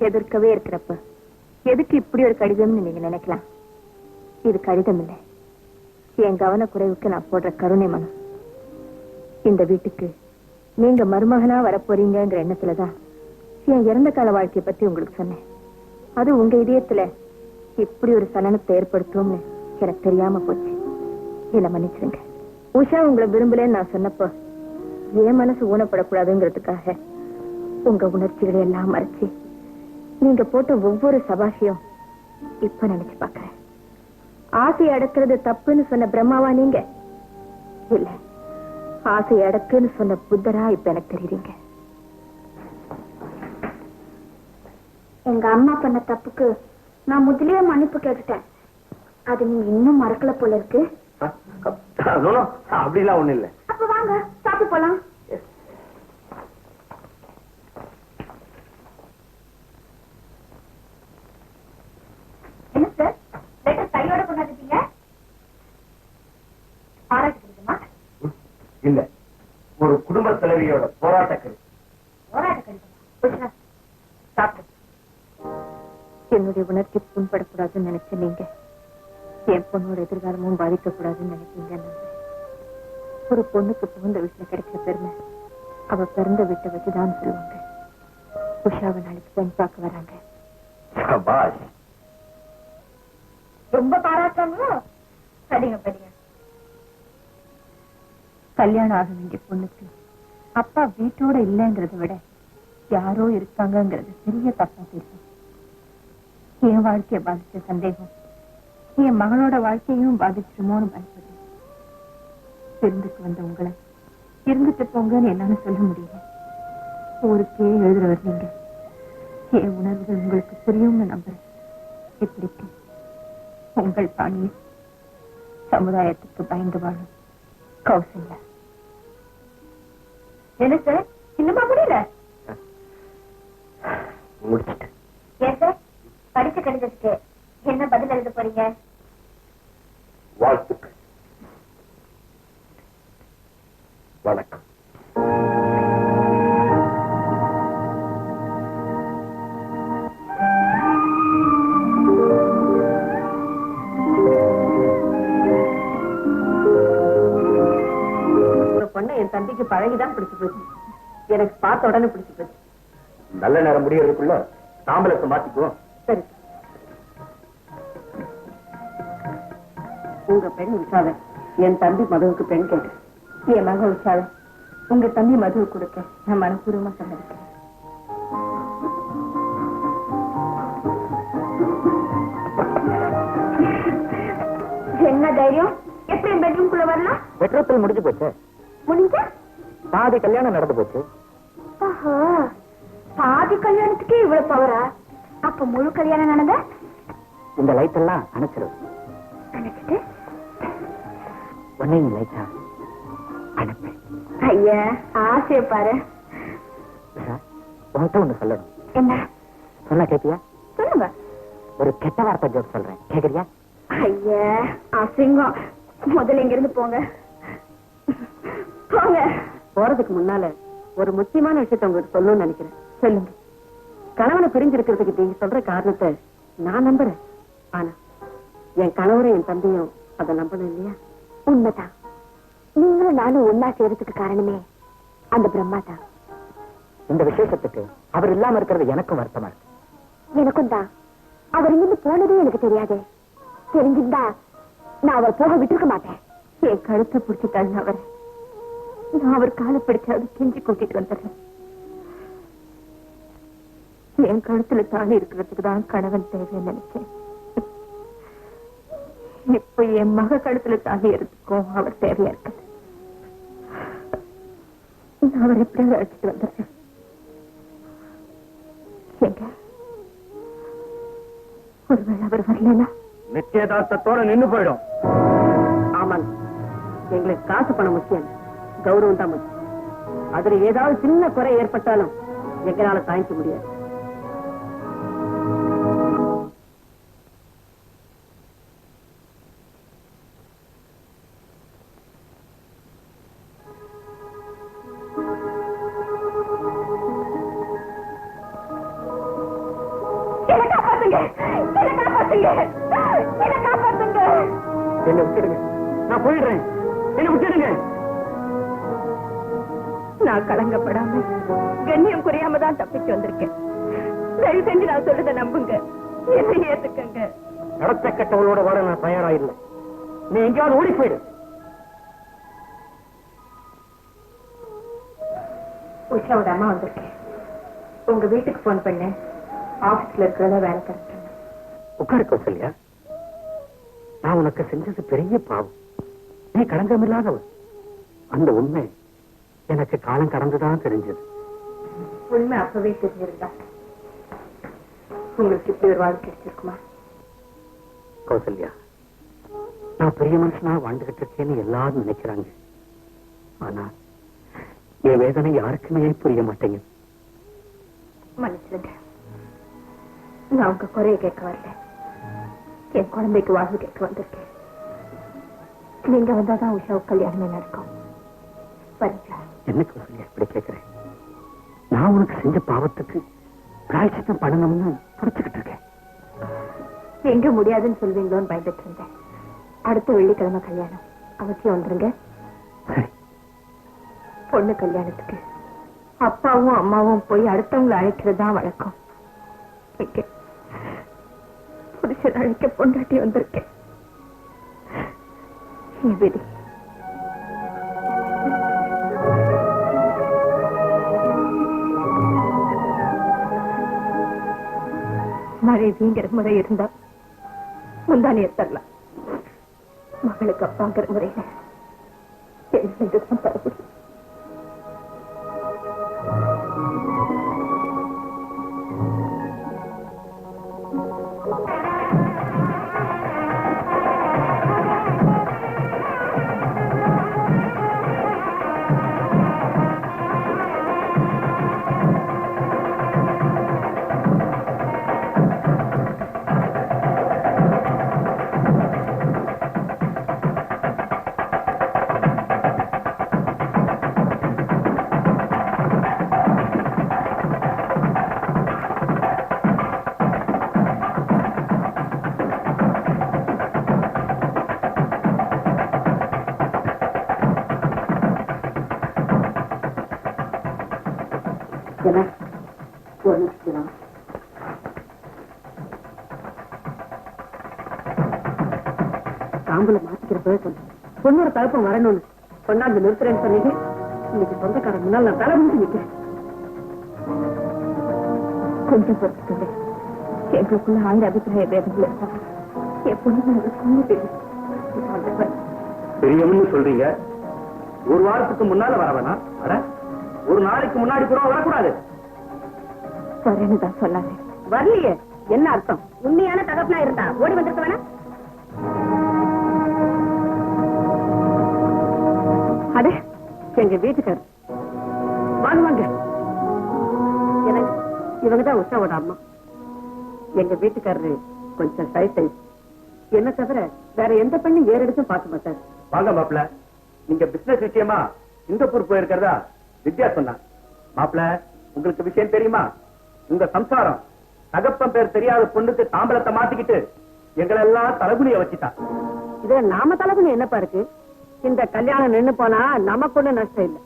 எதிர்க்கவே இருக்கிறப்ப எதுக்கு இப்படி ஒரு கடிதம்னு நீங்க நினைக்கலாம்? இது கடிதம் இல்லை என் கவனக்குறைவுக்கு நான் போடுற கருணை மனம். இந்த வீட்டுக்கு நீங்க மருமகனா வரப்போறீங்கிற எண்ணத்துலதான் என் இறந்த கால வாழ்க்கையை பத்தி உங்களுக்கு சொன்னேன். அது உங்க இதயத்துல இப்படி ஒரு சலனத்தை ஏற்படுத்தும்னு எனக்கு தெரியாம போச்சு. என்ன மன்னிச்சிருங்க. உஷா உங்களை விரும்பலன்னு நான் சொன்னப்போ என் மனசு ஊனப்படக்கூடாதுங்கிறதுக்காக உங்க உணர்ச்சிகளை எல்லாம் மறைச்சு நீங்க போட்ட ஒவ்வொரு சபாஷியும் இப்ப நினைச்சு பாக்குறேன். ஆசை அடக்கிறது தப்புன்னு சொன்ன பிரம்மாவா நீங்க? இல்ல ஆசை அடக்குன்னு சொன்ன புத்தரா இப்ப எனக்கு தெரியுறீங்க? எங்க அம்மா பண்ண தப்புக்கு நான் முதலியே மன்னிப்பு கேட்டுட்டேன். அது நீங்க இன்னும் மறக்கல போல இருக்கு. அப்படிலாம் ஒண்ணு இல்ல. அப்ப வாங்க சாப்பிட்டு போலாம். பெருமை. அவ பிறந்த வீட்டை வச்சுதான் சொல்லுவாங்க. உஷாவை நாளைக்கு பெண் பார்க்க வராங்க. சபாஷ். ரொம்ப படிங்க கல்யாணம் ஆக வேண்டிய பொண்ணுக்கு அப்பா வீட்டோட இல்லைங்கிறத விட யாரோ இருக்காங்கங்கிறது பெரிய தப்பா தெரியும். என் வாழ்க்கைய பாதிச்ச சந்தேகம் என் மகளோட வாழ்க்கையும் பாதிச்சிருமோன்னு பயப்படுறேன். விருந்துக்கு வந்த உங்களை இருந்துட்டு போங்கன்னு என்னால சொல்ல முடியல. ஊருக்கே எழுதுறவர் நீங்க. என் உணர்வுகள் உங்களுக்கு புரியும்னு நம்புறேன். இப்படிக்கு உங்கள் பாணியில் சமுதாயத்துக்கு பயந்து வாழும். கௌசல்யா. என்ன சார் இன்னுமா முடியல? முடிச்சிட்டேன். ஏன் சார் படிச்ச கடிதத்துக்கு என்ன பதில் எழுத போறீங்க? வாழ்த்துக்கள். வணக்கம். பொண்ணை என் தம்பிக்கு பழகிதான் பிடிச்சு போச்சு. எனக்கு பார்த்த உடனே பிடிச்சு போச்சு. நல்ல நேரம் முடியறதுக்குள்ள தாம்பலத்தை மாத்திக்குவோம். சரி. உங்க பெண் உஷாவ என் தம்பி மதுவுக்கு பெண் கேட்டு. என் மக உஷாவ உங்க தம்பி மதுவு கொடுக்க நான் மனப்பூர்வமா சம்மதிக்கிறேன். என்ன தைரியம்? எப்படி பெட்ரூம்குள்ள வரலாம்? பெட்ரோல் முடிஞ்சு போச்சு. முடிஞ்ச? பாதி கல்யாணம் நடந்து போச்சு. ஆஹா பாதி கல்யாணத்துக்கே இவ்வளவு பவரா அப்ப முழு கல்யாணம் நடந்த? இந்த லைட் எல்லாம் ஒன்னையும் லைட்டா அனுப்பு ஐயா ஆசைய பாரு. உன்கிட்ட ஒண்ணு சொல்லணும். என்ன? சொன்னா கேட்டியா? சொல்லுங்க. ஒரு கெட்ட வார்த்தை ஜோக் சொல்றேன். கேக்குறியா? ஐயா அசிங்கம். முதல்ல இங்க இருந்து போங்க. போங்க. போறதுக்கு முன்னால ஒரு முக்கியமான விஷயத்தை உங்களுக்கு சொல்லணும்னு நினைக்கிறேன். சொல்லுங்க. கணவனை பிரிஞ்சிருக்கிறதுக்கு நீங்க சொல்ற காரணத்தை நான் நம்புறேன். ஆனா என் கணவரும் என் தம்பியும் அதை நம்பணும் இல்லையா? உண்மைதான். நீங்களும் நானும் ஒன்னா சேர்றதுக்கு காரணமே அந்த பிரம்மா தான். இந்த விசேஷத்துக்கு அவர் இல்லாம இருக்கிறது எனக்கும் வருத்தமா இருக்கு. எனக்கும் தான். அவர் இங்கிருந்து போனதே எனக்கு தெரியாது. தெரிஞ்சிருந்தா நான் அவர் போக விட்டுருக்க மாட்டேன். என் கழுத்தை பிடிச்சி தள்ளினவர் நான் அவர் காலை பிடிச்சாவது கெஞ்சி கூட்டிட்டு வந்துடுறேன். என் கழுத்துல தாலி இருக்கிறதுக்கு தான் கணவன் தேவைன்னு நினைச்சேன். இப்ப என் மக கழுத்துல தாலி இருக்கிறதுக்கும் அவர் தேவையா இருக்குது. நான் அவர் எப்படியாவது அழைச்சிட்டு வந்துடுறேன். எங்க? ஒருவேளை அவர் வரலன்னா? நிச்சயதார்த்தத்தோட நின்னு போயிடும். ஆமாங்க. எங்களுக்கு காசு பணம் முக்கியம். கௌரவம் தான் முக்கியம். அதுல ஏதாவது சின்ன குறை ஏற்பட்டாலும் எங்களால தாங்கிக்க முடியாது. தான் தப்பிச்சு வந்திருக்கேன். தயவு செஞ்சு நான் சொல்றதை நம்புங்க. என்ன ஏத்துக்கங்க. நடத்த கட்டவளோட வாட நான் தயாரா இல்லை நீ எங்கேயாவது ஓடி போயிடு. உஷாவோட அம்மா வந்திருக்கேன். உங்க வீட்டுக்கு போன் பண்ணேன் ஆபீஸ்ல இருக்கிறத வேலை கிடைச்சேன் உட்காரு கௌசல்யா நான் உனக்கு செஞ்சது பெரிய பாவம். நீ களங்கமில்லாதவன் அந்த உண்மை எனக்கு காலம் கடந்துதான் தெரிஞ்சது. உண்மை அப்பவே தெரிஞ்சிருந்தா உங்களுக்கு இப்படி ஒரு வாழ்க்கை கிடைச்சிருக்குமா கௌசல்யா நான் பெரிய மனுஷனா வாழ்ந்துகிட்டு இருக்கேன்னு எல்லாரும் நினைக்கிறாங்க. ஆனா என் வேதனை யாருக்குமே புரிய மாட்டேங்குது. மன்னிச்சிடுங்க. நான் உங்க குறைய கேட்க வரல. என் குழந்தைக்கு வாழ்வு கேட்க வந்திருக்கேன். நீங்க வந்தாதான் உஷாவுக்கு கல்யாணமே நடக்கும் என்ன கௌசல்யா இப்படி கேட்கிறேன் நான் உனக்கு செஞ்ச பாவத்துக்கு பிராய்ச்சித்தம் பண்ணணும்னு புடிச்சுக்கிட்டு இருக்கேன். எங்க முடியாதுன்னு சொல்வீங்களோன்னு பயந்துட்டு இருந்தேன். அடுத்த வெள்ளிக்கிழமை கல்யாணம். அவசியம் வந்துருங்க. பொண்ணு கல்யாணத்துக்கு. அப்பாவும் அம்மாவும் போய் அடுத்தவங்களை அழைக்கிறது தான் வழக்கம் புருஷன் அழைக்க பொண்டாட்டி வந்திருக்கேன். விதி மனைவிங்கிற முறை இருந்தா முந்தானி தரலாம். மகளுக்கு அப்பாங்கிற முறையில என்ன என்ன ஒரு நிமிஷம் தாம்பூல மாத்திக்கிறப்பவே சொன்னேன். பொண்ணோட தகப்பம் வரணும்னு. கொண்டாந்து நிறுத்துறேன்னு சொன்னீங்க இன்னைக்கு சொந்தக்காரன் முன்னால் நான் தலை முடிச்சு நிக்கிறேன். கொஞ்சம் பொறுத்துக்கங்க. எங்களுக்குள்ள ஆயிரம் அபிப்பிராய பேதங்கள் இருக்கும் எனக்கு ரொம்ப தெரியும். பெரியவன்னு சொல்றீங்க. ஒரு வாரத்துக்கு முன்னால வர வேணாம். அட ஒரு நாளைக்கு முன்னாடி கூட வரக்கூடாது. வரேன்னு தான் சொன்னாங்க வரலையே. என்ன அர்த்தம்? உண்மையான தகப்பனா இருந்தா ஓடி வந்திருக்க வேணா அடே எங்க வீட்டுக்காரர். வாங்க வாங்க. எனக்கு இவங்க தான் உஷாவோட அம்மா. எங்க வீட்டுக்காரரு கொஞ்சம் சை சை என்ன தவிர வேற எந்த பெண்ணும் ஏறெடுத்தும் பார்க்க மாட்டாரு. வாங்க மாப்பிள நீங்க பிசினஸ் விஷயமா சிங்கப்பூர் போயிருக்கிறதா? வித்யா சொன்னா மாப்பிள உங்களுக்கு விஷயம் தெரியுமா? உங்க சம்சாரம் தகப்பன் பேர் தெரியாத பொண்ணுக்கு தாம்பலத்தை மாத்திக்கிட்டு எங்களை எல்லாம் தலகுனிய வச்சுட்டா. இதுல நாம தலைவனு என்னப்பா இருக்கு? இந்த கல்யாணம் நின்னு போனா நமக்கு ஒண்ணு நஷ்டம் இல்ல.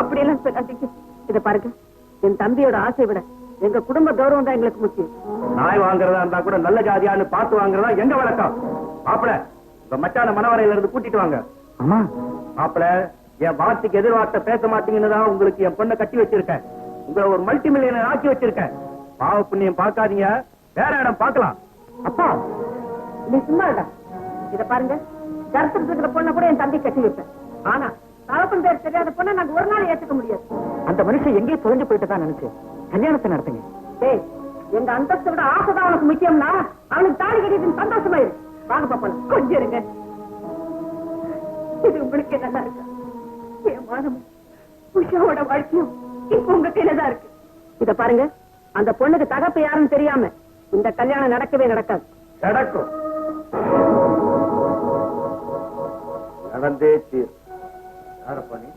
அப்படியெல்லாம் சொல்லாதீங்க. இத பாருங்க என் தம்பியோட ஆசை விட எங்க குடும்ப கௌரவம் தான் எங்களுக்கு முக்கியம். நாய் வாங்குறதா இருந்தா கூட நல்ல ஜாதியான்னு பார்த்து வாங்குறதா எங்க வழக்கம்? மாப்பிள உங்க மச்சான மனவரையில இருந்து கூட்டிட்டு வாங்க. அம்மா. மாப்பிள என் வார்த்தைக்கு எதிர்வார்த்தை பேச மாட்டீங்கன்னு தான் உங்களுக்கு என் பொண்ணை கட்டி வச்சிருக்கேன். உங்களை ஒரு மல்டி மில்லியனர் ஆக்கி வச்சிருக்கேன். பாவ புண்ணியம் பார்க்காதீங்க. வேற இடம் பார்க்கலாம். அப்பா. நீ சும்மா இத பாருங்க. கருத்து இருக்கிற பொண்ணை கூட என் தம்பி கட்டி வைப்பேன். ஆனா தகப்பன் பேர் தெரியாத பொண்ணை நாங்க ஒரு நாள் ஏத்துக்க முடியாது. அந்த மனுஷன் எங்கேயும் தொலைஞ்சு போயிட்டு தான் நினைச்சேன் கல்யாணத்தை நடத்துங்க. டேய் எங்க அந்தஸ்தை விட ஆசைதான் உனக்கு முக்கியம்னா அவனுக்கு தாலி கட்டிட்டு சந்தோஷமா இரு வாங்க பாப்பா கொஞ்சம் இருங்க. இது உங்களுக்கு நல்லா இருக்கு மானமும் உஷாவோட வாழ்க்கையும் இப்ப உங்க கையில தான் இருக்கு. இத பாருங்க அந்த பொண்ணுக்கு தகப்பு யாருன்னு தெரியாம இந்த கல்யாணம் நடக்கவே நடக்காது. நடக்கும். நடந்தே தீர் யாரப்பா நீ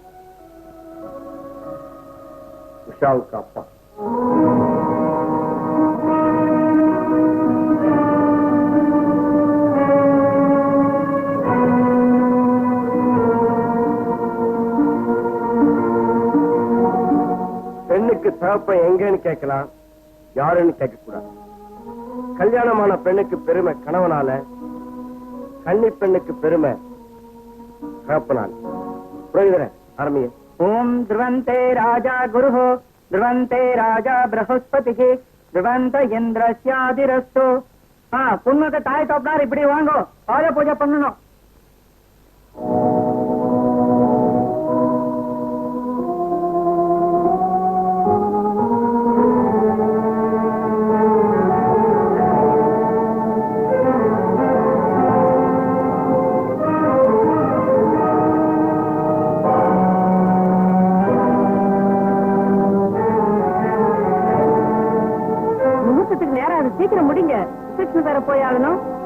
உஷாவுக்கு அப்பா. அப்ப எங்கன்னு கேட்கலாம் யாருன்னு கேட்கக்கூடாது. கல்யாணமான பெண்ணுக்கு பெருமை கணவனால கன்னி பெண்ணுக்கு பெருமை கலப்பனால் புரியுதுல ஆரம்பிய ஓம் துருவந்தே ராஜா குருஹோ துருவந்தே ராஜா பிரகஸ்பதிகி துருவந்த இந்திரஸ்யாதிரஸ்து ஆ பொண்ணுக்கு தாய் தோப்பினார் இப்படி வாங்கோ ஆய பூஜை பண்ணணும். போய் ஆகணும்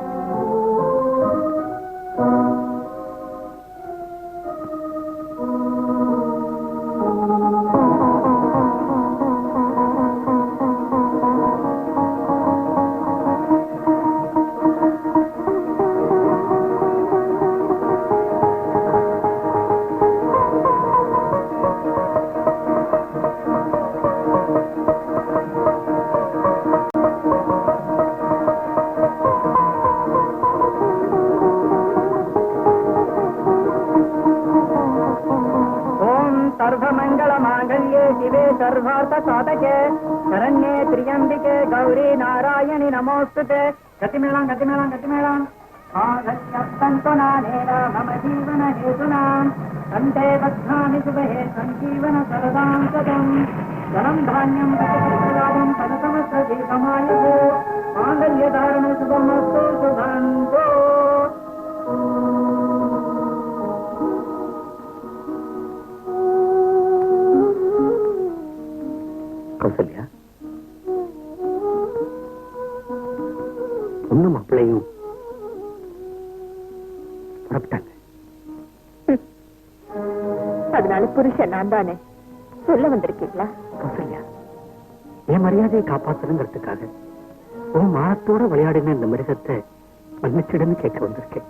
नारायणि नमोस्तु ते। गतिमेलां गतिमें गतिमे आङ्गल्यं सन्तनानेना मम जीवनहेतुनां हेतुनाम् अन्तै बद्धामि शुभेन जीवन सरदां सदम्। धनं धान्यं रामं तद माङ्गल्यधारण शुभमस्तु धारणमस्तु புறப்பட்டாங்க. அதனால புருஷன் நான் தானே. சொல்ல வந்திருக்கீங்களா? கௌசல்யா என் மரியாதையை காப்பாத்தணுங்கிறதுக்காக உன் மானத்தோட விளையாடின இந்த மிருகத்தை மன்னிச்சிடுன்னு கேட்க வந்திருக்கேன்.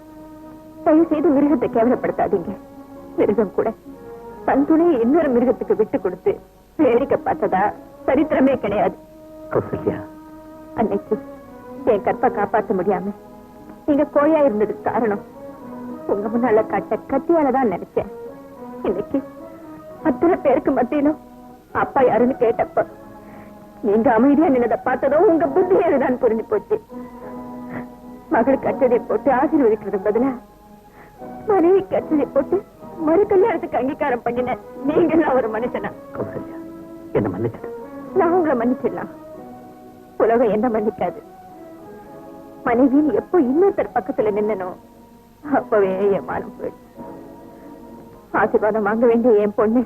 தயவு செய்து மிருகத்தை கேவலப்படுத்தாதீங்க. மிருகம் கூட தன் துணையை இன்னொரு மிருகத்துக்கு விட்டு கொடுத்து வேடிக்கை பார்த்ததா சரித்திரமே கிடையாது. கௌசல்யா. அன்னைக்கு என் கற்பை காப்பாத்த முடியாம நீங்க கோயா இருந்ததுக்கு காரணம் உங்க முன்னால காட்ட கத்தியால தான் நினைச்சேன். இன்னைக்கு அத்தனை பேருக்கு மத்தியிலும் அப்பா யாருன்னு கேட்டப்ப நீங்க அமைதியா நின்னதை பார்த்ததும் உங்க புத்தி அதுதான் புரிஞ்சு போச்சு. மகளுக்கு அச்சதை போட்டு ஆசீர்வதிக்கிறது பதிலா மனைவி கச்சதை போட்டு மறு கல்யாணத்துக்கு அங்கீகாரம் பண்ணின நீங்க எல்லாம் ஒரு மனுஷனா? கௌசல்யா என்ன மன்னிச்சிடு. நான் உங்களை மன்னிச்சிடலாம். உலகம் என்ன மன்னிக்காது. மனைவின்னு எப்போ இன்னொருத்தர் பக்கத்துல நின்னனோ அப்பவே என் மானம் போயிடுச்சு. ஆசீர்வாதம் வாங்க வேண்டிய என் பொண்ணு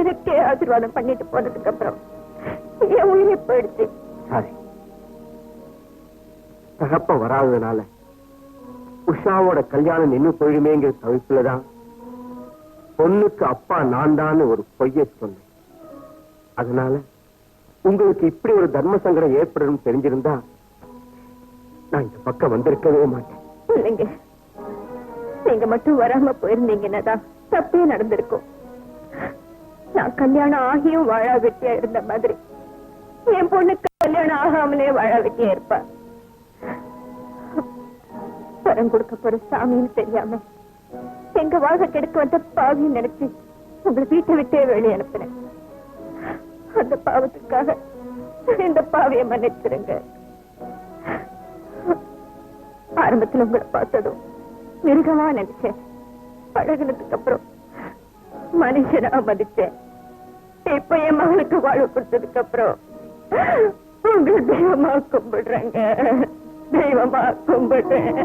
எனக்கே ஆசீர்வாதம் பண்ணிட்டு போனதுக்கு அப்புறம் என் உயிரே போயிடுச்சு. சாரி. தகப்ப வராததுனால உஷாவோட கல்யாணம் நின்னு போயிடுமேங்கிற தவிப்புலதான் பொண்ணுக்கு அப்பா நான் தான் ஒரு பொய்யை சொன்னேன். அதனால உங்களுக்கு இப்படி ஒரு தர்ம சங்கடம் ஏற்படும் தெரிஞ்சிருந்தா நான் இந்த பக்கம் வந்திருக்கவே மாட்டேன். நீங்க மட்டும் வராம போயிருந்தீங்கன்னா தப்பே நடந்திருக்கும். நான் கல்யாணம் ஆகியும் வாழா வெட்டியா இருந்த மாதிரி. என் பொண்ணுக்கு கல்யாணம் ஆகாமலே வாழா வெட்டியா இருப்பா. வரம் கொடுக்க போற சாமின்னு தெரியாம எங்க வாழ்க்கை கெடுக்க வந்த பாவின்னு நினைச்சு உங்களை வீட்டை விட்டே வெளியே அனுப்புறேன் அந்த பாவத்துக்காக இந்த பாவியை மன்னிச்சிருங்க. ஆரம்பத்துல உங்களை பார்த்ததும் மிருகமா நினைச்சேன். பழகினதுக்கு அப்புறம் மனுஷனா மதிச்சேன் இப்ப என் மகளுக்கு வாழ்வு கொடுத்ததுக்கு அப்புறம் உங்களை தெய்வமா கும்பிடுறேங்க. தெய்வமா கும்பிடுறேன்.